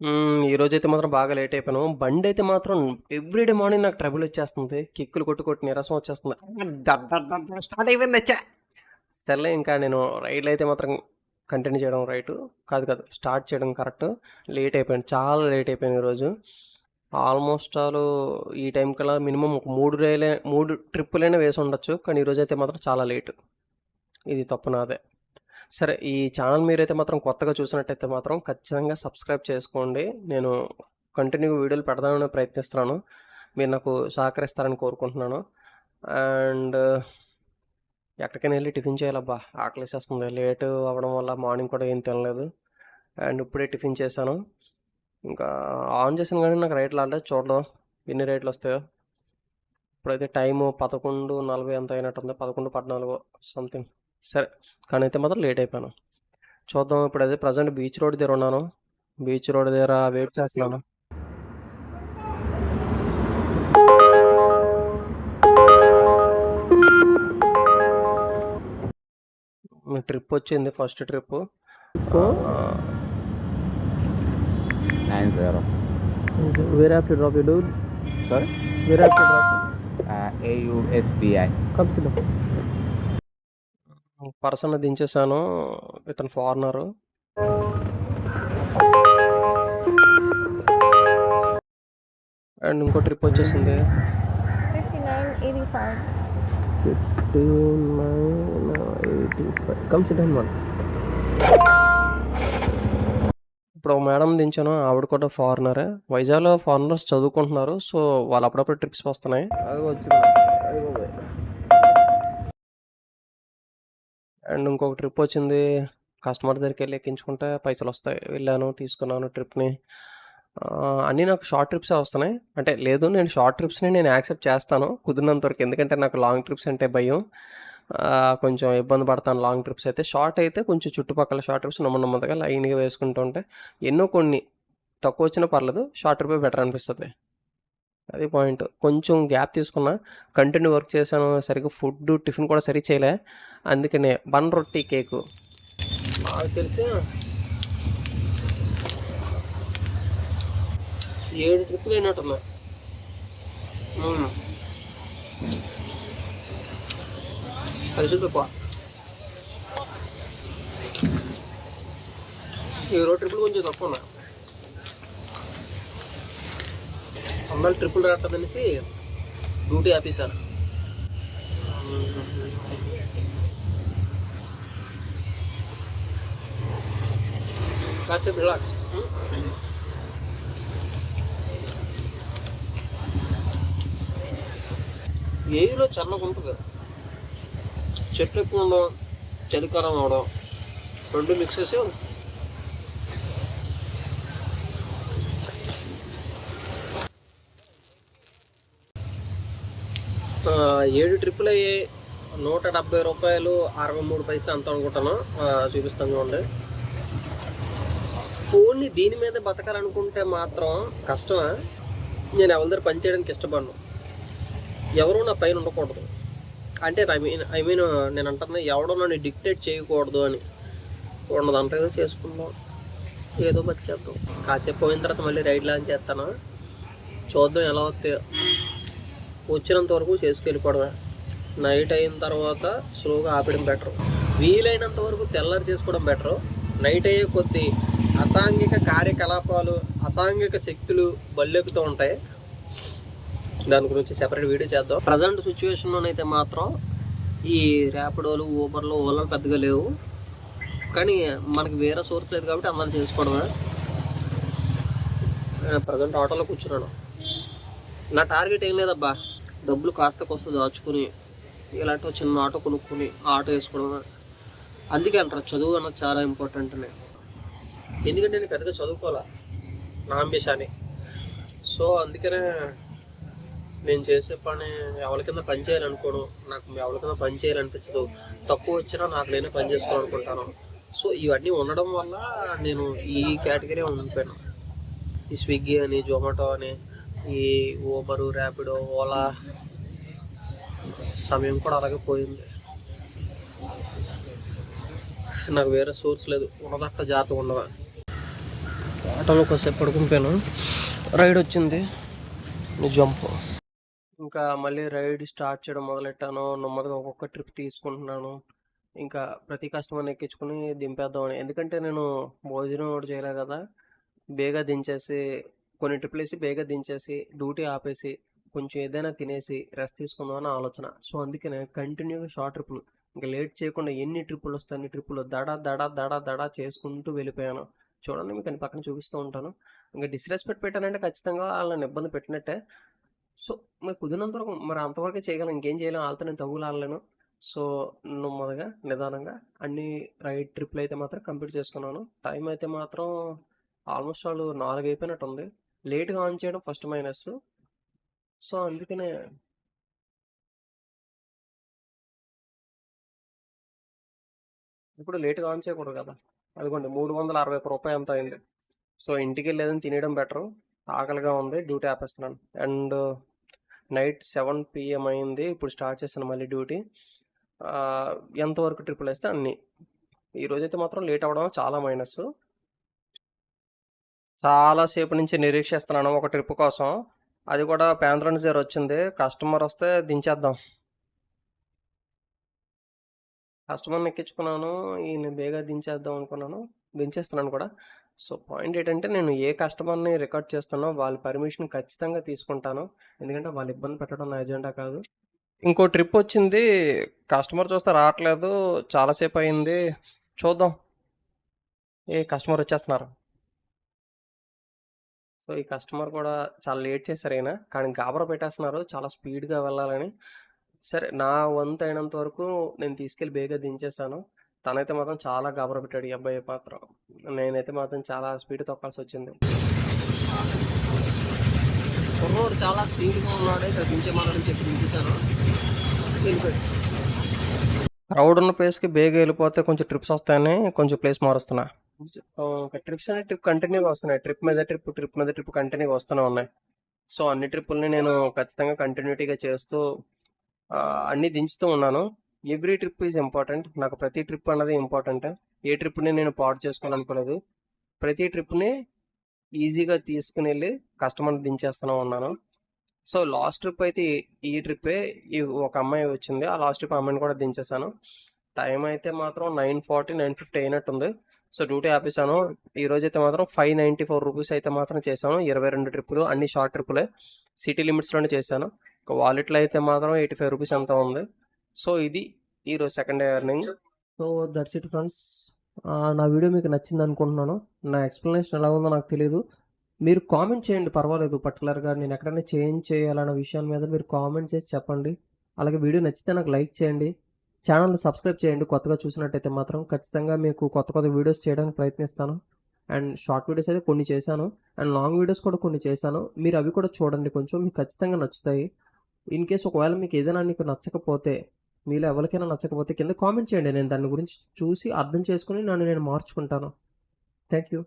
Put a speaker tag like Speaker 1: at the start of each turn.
Speaker 1: హ్మ్. ఈరోజైతే మాత్రం బాగా లేట్ అయిపోయాను. బండయితే మాత్రం ఎవ్రీడే మార్నింగ్ నాకు ట్రబుల్ వచ్చేస్తుంది. కిక్కులు కొట్టి కొట్టి నీరసం వచ్చేస్తుంది. స్టార్ట్ అయిపోయింది ఛ! సర్లే ఇంకా నేను రైడ్‌లో అయితే మాత్రం కంటిన్యూ చేయడం రైటు. కాదు కాదు స్టార్ట్ చేయడం కరెక్టు. లేట్ అయిపోయాను. చాలా లేట్ అయిపోయాను ఈరోజు. ఆల్మోస్ట్ ఆల్ ఈ టైం కల్లా మినిమమ్ ఒక 3 రైలే 3 ట్రిప్పులైనా వేసుండొచ్చు. కానీ ఈరోజైతే మాత్రం చాలా లేటు. ఇది తప్పు నాదే. సరే ఈ ఛానల్ మీరైతే మాత్రం కొత్తగా చూసినట్టయితే మాత్రం ఖచ్చితంగా సబ్స్క్రైబ్ చేసుకోండి. నేను కంటిన్యూ వీడియోలు పెడదామని ప్రయత్నిస్తున్నాను. మీరు నాకు సహకరిస్తారని కోరుకుంటున్నాను. అండ్ ఎక్కడికైనా వెళ్ళి టిఫిన్ చేయాలబ్బా! ఆకలేసేస్తుంది. లేటు అవ్వడం వల్ల మార్నింగ్ కూడా ఏం తినలేదు. అండ్ ఇప్పుడే టిఫిన్ చేశాను. ఇంకా ఆన్ చేశాను కానీ నాకు రేట్లు అంటే చూడడం ఎన్ని రేట్లు వస్తాయో ఇప్పుడైతే టైము పదకొండు నలభై ఎంత అయినట్టుంది. 11, 14 సంథింగ్. సరే. కానీ అయితే మాత్రం లేట్ అయిపోయాను. చూద్దాం ఇప్పుడైతే ప్రెజెంట్ బీచ్ రోడ్ దగ్గర ఉన్నాను. బీచ్ రోడ్ దగ్గర వెయిట్ చేస్తున్నాను. ట్రిప్ వచ్చింది first
Speaker 2: 90.
Speaker 1: Where have to drop you dude?
Speaker 2: Sorry?
Speaker 1: Where have to drop
Speaker 2: AUSBI.
Speaker 1: Come sit down. పర్సన్‌ని దించేసాను. ఇతను ఫారినరు. అండ్ ఇంకో ట్రిప్ వచ్చేసింది.
Speaker 3: 5985.
Speaker 1: 5985 కమ్ సిట్ డౌన్ వన్. ఇప్పుడు మేడం దించాను. ఆవిడ కూడా ఫారినరే. వైజాగ్‌లో ఫారినర్స్ చదువుకుంటున్నారు. సో వాళ్ళు అప్పుడప్పుడు ట్రిప్స్ వస్తున్నాయి. అదిగో వచ్చింది. అయ్య బాబోయ్! అండ్ ఇంకొక ట్రిప్ వచ్చింది. కస్టమర్ దగ్గరికి వెళ్ళి ఎక్కించుకుంటే పైసలు వస్తాయి వెళ్ళాను, తీసుకున్నాను ట్రిప్‌ని. అన్నీ నాకు షార్ట్ ట్రిప్సే వస్తున్నాయి. అంటే లేదు నేను షార్ట్ ట్రిప్స్‌ని నేను యాక్సెప్ట్ చేస్తాను. కుదిరినంత వరకు. ఎందుకంటే నాకు లాంగ్ ట్రిప్స్ అంటే భయం. కొంచెం ఇబ్బంది పడతాను లాంగ్ ట్రిప్స్ అయితే. షార్ట్ అయితే కొంచెం చుట్టుపక్కల షార్ట్ ట్రిప్స్ నమ్మ నెమ్మదిగా లైన్‌గా వేసుకుంటూ ఉంటే ఎన్నో కొన్ని తక్కువ వచ్చినా పర్లేదు. షార్ట్ ట్రిప్ బెటర్ అనిపిస్తుంది అది పాయింట్. కొంచెం గ్యాప్ తీసుకున్నా. కంటిన్యూ వర్క్ చేశాను. సరిగ్గా ఫుడ్డు, టిఫిన్ కూడా సరి చేయలే. అందుకనే బన్ రొట్టి కేకు. నాకు తెలిసి ఏడు ట్రిప్పులు అయినట్టున్నాయి. హ్మ్. ఖర్చు ఈ రోడ్ ట్రిప్పులు కొంచెం తక్కువున్నాయి. అమ్మాయిలు ట్రిప్పులు రావట్లేదనేసి డ్యూటీ ఆపేశాను. కాసేపు రిలాక్స్. హ్మ్. చల్లగా ఉంటుంది చెట్లు ఎక్కువ ఉండడం చలికాలం అవడం. రెండు మిక్స్ చేసి ఏడు ట్రిపుల్ అయ్యి నూట డెబ్బై రూపాయలు అరవై మూడు పైసలు అంత అనుకుంటాను. ఆహ్, చూపిస్తాను చూడండి. ఓన్లీ దీని మీద బతకాలనుకుంటే మాత్రం కష్టమే. నేను ఎవరి దగ్గర పని చేయడానికి ఇష్టపడను. ఎవరు నా పైన ఉండకూడదు. అంటే ఐ మీన్ ఐ మీన్ నేను అంటుంది ఎవడో నన్ను డిక్టేట్ చేయకూడదు అని. ఉన్నదంతా ఏదో చేసుకుందాం. ఏదో బతికేద్దాం. కాసేపు పోయిన తర్వాత మళ్ళీ రైడ్ లాంచ్ చేస్తాను. చూద్దాం ఎలా అవుతాయో వచ్చినంత వరకు చేసుకెళ్ళిపోవడమే. నైట్ అయిన తర్వాత స్లోగా ఆపడం బెటర్ వీలైనంత వరకు తెల్లరి చేసుకోవడం బెటరు. నైట్ అయ్యే కొద్దీ అసాంఘిక కార్యకలాపాలు, అసాంఘిక శక్తులు బల్లెక్కుతూ ఉంటాయి. దాని గురించి సెపరేట్ వీడియో చేద్దాం. ప్రజెంట్ సిట్యుయేషన్‌లోనైతే మాత్రం ఈ ర్యాపిడోలు, ఊబర్‌లు, ఓలాలు పెద్దగా లేవు. కానీ మనకి వేరే సోర్స్ లేదు కాబట్టి అందరూ చేసుకోవడమే. ప్రజెంట్ ప్రెజెంట్ ఆటోలో కూర్చున్నాను. నా టార్గెట్ ఏం లేదబ్బా! డబ్బులు కాస్త కోస్త దాచుకొని ఇలాంటి చిన్న ఆటో కొనుక్కొని ఆటో వేసుకోవడం అందుకే అంటారు చదువు అన్నది చాలా ఇంపార్టెంట్ అని. ఎందుకంటే నేను పెద్దగా చదువుకోవాలా నా అంబిషాన్ని సో అందుకనే నేను చేసే పని ఎవరి కింద పని చేయాలనుకోను. నాకు ఎవరి కింద పని చేయాలనిపించదు. తక్కువ వచ్చినా నాకు నేనే పని చేసుకోవాలనుకుంటాను. సో ఇవన్నీ ఉండడం వల్ల నేను ఈ కేటగిరీ ఉండిపోయాను. ఈ స్విగ్గీ అని, జొమాటో అని, ఈ ఊబరు, ర్యాపిడో, ఓలా సమయం కూడా అలాగే పోయింది. నాకు వేరే సోర్స్ లేదు. ఉన్నదట్ట జాగ్రత్తగా ఉండవా. ఆటోలో కొద్దిసేపు పడుకునిపోయాను రైడ్ వచ్చింది. జంప్ ఇంకా మళ్ళీ రైడ్ స్టార్ట్ చేయడం మొదలెట్టాను. నెమ్మదిగా ఒక్కొక్క ట్రిప్ తీసుకుంటున్నాను. ఇంకా ప్రతి కస్టమర్ని ఎక్కించుకుని దింపేద్దామని. ఎందుకంటే నేను భోజనం కూడా చేయలే కదా. బేగా దించేసి కొన్ని ట్రిప్లేసి బేగా దించేసి డ్యూటీ ఆపేసి కొంచెం ఏదైనా తినేసి రెస్ట్ తీసుకుందామని ఆలోచన. సో అందుకనే కంటిన్యూగా షార్ట్ ట్రిప్పులు ఇంకా లేట్ చేయకుండా ఎన్ని ట్రిప్పులు వస్తాయి అన్ని ట్రిప్పులు దడ దడ దడ దడ చేసుకుంటూ వెళ్ళిపోయాను. చూడండి మీకు అని పక్కన చూపిస్తూ ఉంటాను. ఇంకా డిస్రెస్పెక్ట్ పెట్టానంటే ఖచ్చితంగా వాళ్ళని ఇబ్బంది పెట్టినట్టే. సో మరి కుదిరినంత వరకు మరి అంతవరకే చేయగలను. ఇంకేం చేయలేము వాళ్ళతో నేను తగులాడలేను సో నెమ్మదిగా నిదానంగా అన్ని రైడ్ ట్రిప్లు అయితే మాత్రం కంప్లీట్ చేసుకున్నాను. టైం అయితే మాత్రం ఆల్మోస్ట్ వాళ్ళు నాలుగు అయిపోయినట్టు ఉంది లేట్గా ఆన్ చేయడం ఫస్ట్ మైనస్. సో అందుకనే ఇప్పుడు లేట్గా ఆన్ చేయకూడదు కదా. అదిగోండి మూడు వందల అరవై ఒక్క రూపాయి ఎంత అయింది. సో ఇంటికి వెళ్ళేదని తినేయడం బెటర్. ఆకలిగా ఉంది డ్యూటీ ఆపేస్తున్నాను. అండ్ నైట్ సెవెన్ పిఎం అయింది ఇప్పుడు స్టార్ట్ చేశాను మళ్ళీ డ్యూటీ. ఎంతవరకు ట్రిపుల్ వేస్తే అన్ని. ఈరోజైతే మాత్రం లేట్ అవ్వడం చాలా మైనస్ చాలాసేపు నుంచి నిరీక్షిస్తున్నాను ఒక ట్రిప్ కోసం. అది కూడా ప్యాంథ్రాన్ జీరో వచ్చింది. కస్టమర్ వస్తే దించేద్దాం. కస్టమర్ని ఎక్కించుకున్నాను. ఈయన బేగా దించేద్దాం అనుకున్నాను. దించేస్తున్నాను కూడా. సో పాయింట్ ఏంటంటే నేను ఏ కస్టమర్ని రికార్డ్ చేస్తానో వాళ్ళ పర్మిషన్ ఖచ్చితంగా తీసుకుంటాను. ఎందుకంటే వాళ్ళు ఇబ్బంది పెట్టడం నా ఎజెండా కాదు. ఇంకో ట్రిప్ వచ్చింది. కస్టమర్ చూస్తే రావట్లేదు. చాలాసేపు అయింది. చూద్దాం. ఏ కస్టమర్ వచ్చేస్తున్నారు? సో ఈ కస్టమర్ కూడా చాలా లేట్ చేశారు అయినా కానీ గాబరా పెట్టేస్తున్నారు. చాలా స్పీడ్గా వెళ్ళాలని. సరే నా వంతు అయినంత వరకు నేను తీసుకెళ్ళి బేగా దించేసాను తనైతే మాత్రం చాలా గాబరా పెట్టాడు ఈ అబ్బాయి మాత్రం. నేనైతే మాత్రం చాలా స్పీడ్ తొక్కాల్సి వచ్చింది. కుర్రోడు చాలా స్పీడ్గా ఉన్నాడు. ఇక్కడ దించేమని చెప్పి దించేశాను. క్రౌడ్ ఉన్న ప్లేస్కి బేగా వెళ్ళిపోతే కొంచెం ట్రిప్స్ వస్తాయని కొంచెం ప్లేస్ మారుస్తున్నా. ట్రిప్స్ అనే ట్రిప్ కంటిన్యూగా వస్తున్నాయి. ట్రిప్ మీద ట్రిప్ ట్రిప్ మీద ట్రిప్ కంటిన్యూగా వస్తూనే ఉన్నాయి. సో అన్ని ట్రిప్పుల్ని నేను ఖచ్చితంగా కంటిన్యూటీగా చేస్తూ అన్ని దించుతూ ఉన్నాను. Every trip is important. నాకు ప్రతి ట్రిప్ అన్నది ఇంపార్టెంట్. ఏ ట్రిప్ని నేను పాడు చేసుకోవాలనుకోలేదు. ప్రతి ట్రిప్ని ఈజీగా తీసుకుని వెళ్ళి కస్టమర్ని దించేస్తూనే ఉన్నాను. సో లాస్ట్ ట్రిప్ అయితే ఈ ట్రిప్పే. ఈ ఒక అమ్మాయి వచ్చింది. ఆ లాస్ట్ ట్రిప్ అమ్మాయిని కూడా దించేసాను టైం అయితే మాత్రం నైన్ ఫార్టీ నైన్ ఫిఫ్టీ అయినట్టుంది. సో డ్యూటీ ఆపేసాను ఈ రోజు అయితే మాత్రం ఫైవ్ నైంటీ ఫోర్ రూపీస్ అయితే మాత్రం చేశాను. ఇరవై రెండు ట్రిప్పులు అన్ని షార్ట్ ట్రిప్పులే. సిటీ లిమిట్స్లోనే చేశాను. ఒక వాలెట్లో అయితే మాత్రం ఎయిటీ ఫైవ్ రూపీస్ అంతా ఉంది. సో ఇది ఈరోజు second day earning. So that's it friends. నా వీడియో మీకు నచ్చింది అనుకుంటున్నాను. నా ఎక్స్ప్లెనేషన్ ఎలా ఉందో నాకు తెలియదు మీరు కామెంట్ చేయండి పర్వాలేదు. పర్టికులర్గా నేను ఎక్కడైనా చేంజ్ చేయాలన్న విషయాల మీద మీరు కామెంట్ చేసి చెప్పండి. అలాగే వీడియో నచ్చితే నాకు లైక్ చేయండి. ఛానల్ని సబ్స్క్రైబ్ చేయండి. కొత్తగా చూసినట్టయితే మాత్రం ఖచ్చితంగా మీకు కొత్త కొత్త వీడియోస్ చేయడానికి ప్రయత్నిస్తాను. అండ్ షార్ట్ వీడియోస్ అయితే కొన్ని చేశాను. అండ్ లాంగ్ వీడియోస్ కూడా కొన్ని చేశాను. మీరు అవి కూడా చూడండి కొంచెం. మీకు ఖచ్చితంగా నచ్చుతాయి. ఇన్ కేస్ ఒకవేళ మీకు ఏదైనా నీకు నచ్చకపోతే మీలో ఎవరికైనా నచ్చకపోతే కింద కామెంట్ చేయండి. నేను దాని గురించి చూసి అర్థం చేసుకుని నన్ను నేను మార్చుకుంటాను. Thank you